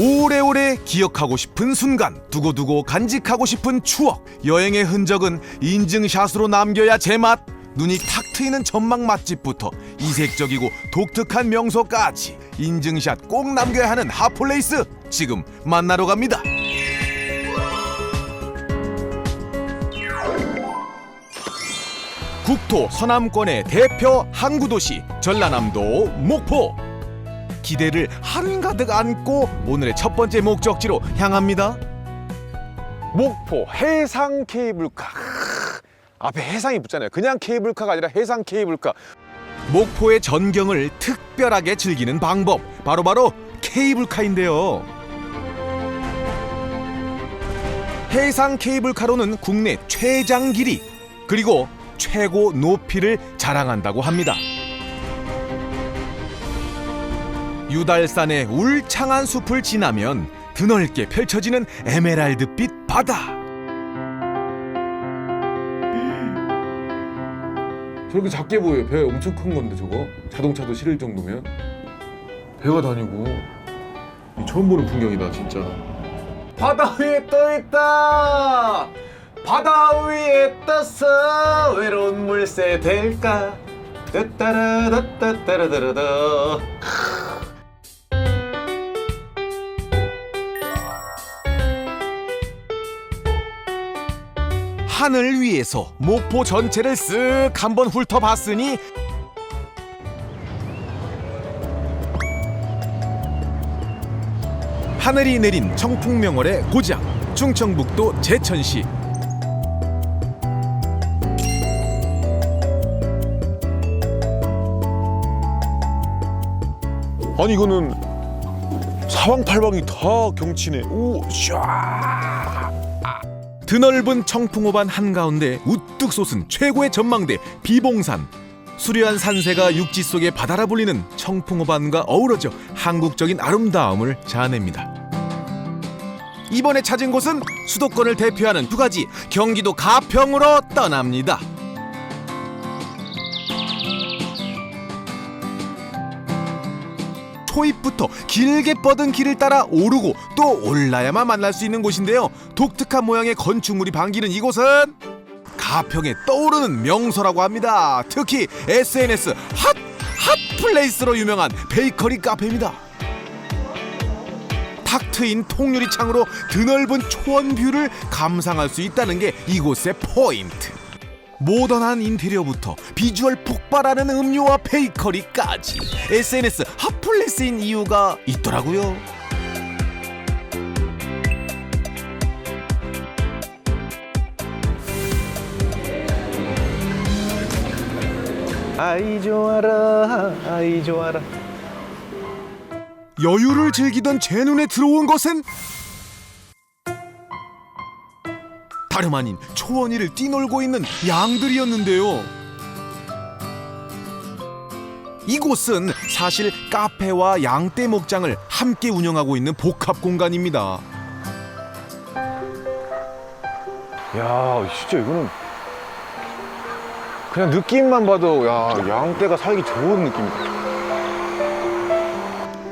오래오래 기억하고 싶은 순간, 두고두고 간직하고 싶은 추억. 여행의 흔적은 인증샷으로 남겨야 제맛. 눈이 탁 트이는 전망 맛집부터 이색적이고 독특한 명소까지 인증샷 꼭 남겨야 하는 핫플레이스 지금 만나러 갑니다. 국토 서남권의 대표 항구 도시 전라남도 목포. 기대를 한가득 안고 오늘의 첫 번째 목적지로 향합니다. 목포 해상 케이블카. 앞에 해상이 붙잖아요. 그냥 케이블카가 아니라 해상 케이블카. 목포의 전경을 특별하게 즐기는 방법 바로바로 케이블카인데요. 해상 케이블카로는 국내 최장 길이 그리고 최고 높이를 자랑한다고 합니다. 유달산의 울창한 숲을 지나면 드넓게 펼쳐지는 에메랄드빛 바다. 저렇게 작게 보여요. 배 엄청 큰 건데 저거. 자동차도 실을 정도면. 배가 다니고. 처음 보는 풍경이다 진짜. 바다 위에 떠 있다. 바다 위에 떠서 외로운 물새 될까. 따따라따따따라따라다. 하늘 위에서 목포 전체를 쓱 한번 훑어봤으니 하늘이 내린 청풍명월의 고장 충청북도 제천시 아니 이거는 사방팔방이 다 경치네. 오, 샤. 드넓은 청풍호반 한가운데 우뚝 솟은 최고의 전망대 비봉산 수려한 산세가 육지 속에 바다라 불리는 청풍호반과 어우러져 한국적인 아름다움을 자아냅니다. 이번에 찾은 곳은 수도권을 대표하는 휴가지 경기도 가평으로 떠납니다. 초입부터 길게 뻗은 길을 따라 오르고 또 올라야만 만날 수 있는 곳인데요. 독특한 모양의 건축물이 반기는 이곳은 가평에 떠오르는 명소라고 합니다. 특히 SNS 핫, 핫 플레이스로 유명한 베이커리 카페입니다. 탁 트인 통유리 창으로 드넓은 초원 뷰를 감상할 수 있다는 게 이곳의 포인트. 모던한 인테리어부터 비주얼 폭발하는 음료와 베이커리까지 SNS 핫플레스인 이유가 있더라고요. 아이 좋아라, 아이 좋아라. 여유를 즐기던 제 눈에 들어온 것은 다름 아닌 초원 위를 뛰놀고 있는 양들이었는데요. 이곳은 사실 카페와 양떼 목장을 함께 운영하고 있는 복합 공간입니다. 야, 진짜 이거는 그냥 느낌만 봐도 야, 양떼가 살기 좋은 느낌이다.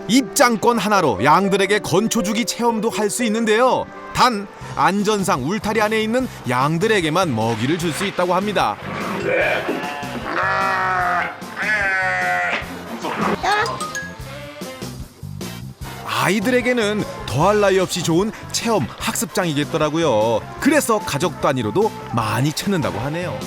입장권 하나로 양들에게 건초주기 체험도 할 수 있는데요. 단 안전상 울타리 안에 있는 양들에게만 먹이를 줄 수 있다고 합니다. 아이들에게는 더할 나위 없이 좋은 체험 학습장이겠더라고요. 그래서 가족 단위로도 많이 찾는다고 하네요.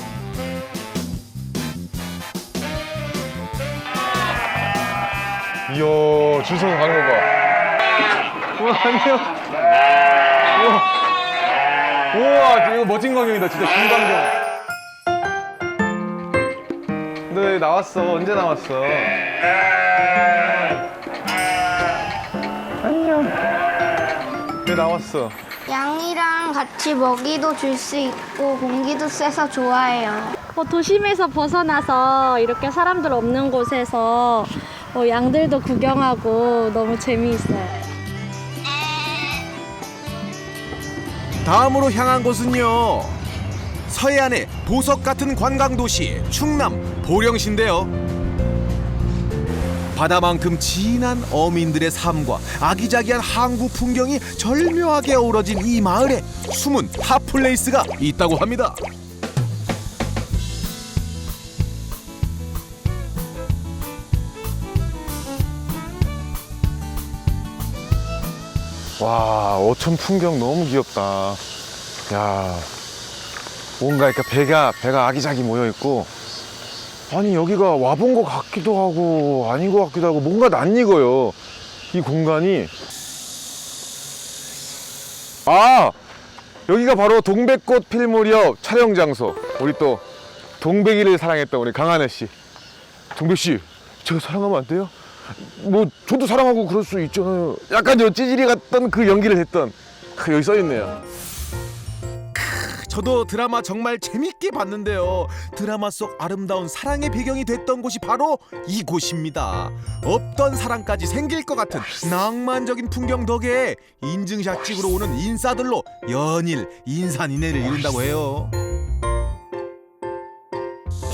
이야, 줄 서서 가는 거 봐. 우와, 안녕. 우와. 이거 멋진 광경이다. 진짜 김광경. 네, 나왔어. 언제 나왔어? 안녕. 네, 나왔어. 양이랑 같이 먹이도 줄 수 있고 공기도 쐬서 좋아해요. 어, 도심에서 벗어나서 이렇게 사람들 없는 곳에서 어, 양들도 구경하고 너무 재미있어요. 다음으로 향한 곳은요. 서해안의 보석 같은 관광 도시 충남 보령시인데요. 바다만큼 진한 어민들의 삶과 아기자기한 항구 풍경이 절묘하게 어우러진 이 마을에 숨은 핫플레이스가 있다고 합니다. 와 어촌 풍경 너무 귀엽다. 야 뭔가 이렇게 배가 배가 아기자기 모여 있고 아니 여기가 와본 것 같기도 하고 아닌 것 같기도 하고 뭔가 낯익어요. 이 공간이 아 여기가 바로 동백꽃 필 무렵 촬영 장소. 우리 또 동백이를 사랑했던 우리 강하늘 씨. 동백 씨, 제가 사랑하면 안 돼요? 뭐 저도 사랑하고 그럴 수 있잖아요. 약간 저 찌질이 같던 그 연기를 했던 크, 여기 써 있네요. 저도 드라마 정말 재밌게 봤는데요. 드라마 속 아름다운 사랑의 배경이 됐던 곳이 바로 이곳입니다. 없던 사랑까지 생길 것 같은 낭만적인 풍경 덕에 인증샷 찍으러 오는 인싸들로 연일 인산인해를 이룬다고 해요.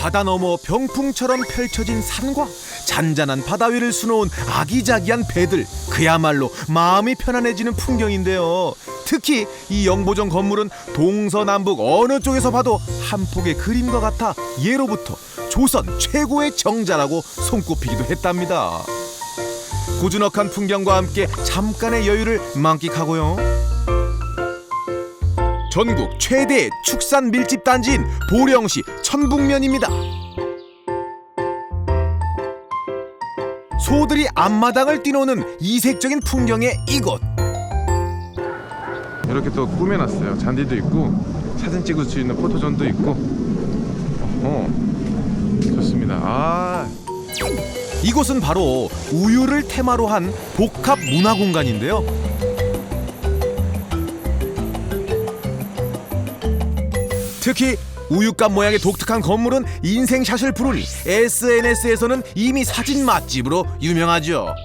바다 너머 병풍처럼 펼쳐진 산과 잔잔한 바다 위를 수놓은 아기자기한 배들 그야말로 마음이 편안해지는 풍경인데요. 특히 이 영보정 건물은 동서남북 어느 쪽에서 봐도 한 폭의 그림과 같아 예로부터 조선 최고의 정자라고 손꼽히기도 했답니다. 고즈넉한 풍경과 함께 잠깐의 여유를 만끽하고요. 전국 최대의 축산 밀집 단지인 보령시 천북면입니다. 소들이 앞마당을 뛰노는 이색적인 풍경의 이곳. 이렇게 또 꾸며놨어요. 잔디도 있고 사진 찍을 수 있는 포토존도 있고. 어, 좋습니다. 아, 이곳은 바로 우유를 테마로 한 복합 문화 공간인데요. 특히 우유값 모양의 독특한 건물은 인생샷을 부르니 SNS에서는 이미 사진 맛집으로 유명하죠.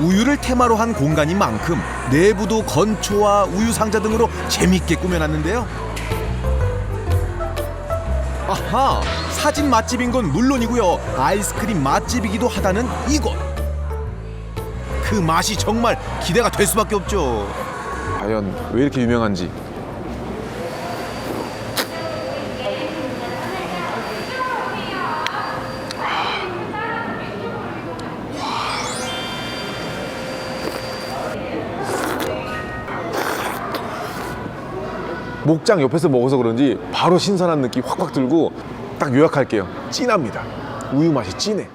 우유를 테마로 한 공간인 만큼 내부도 건초와 우유 상자 등으로 재밌게 꾸며놨는데요. 아하, 사진 맛집인 건 물론이고요. 아이스크림 맛집이기도 하다는 이곳. 그 맛이 정말 기대가 될 수밖에 없죠. 과연 왜 이렇게 유명한지. 목장 옆에서 먹어서 그런지 바로 신선한 느낌 확확 들고 딱 요약할게요. 진합니다. 우유 맛이 진해.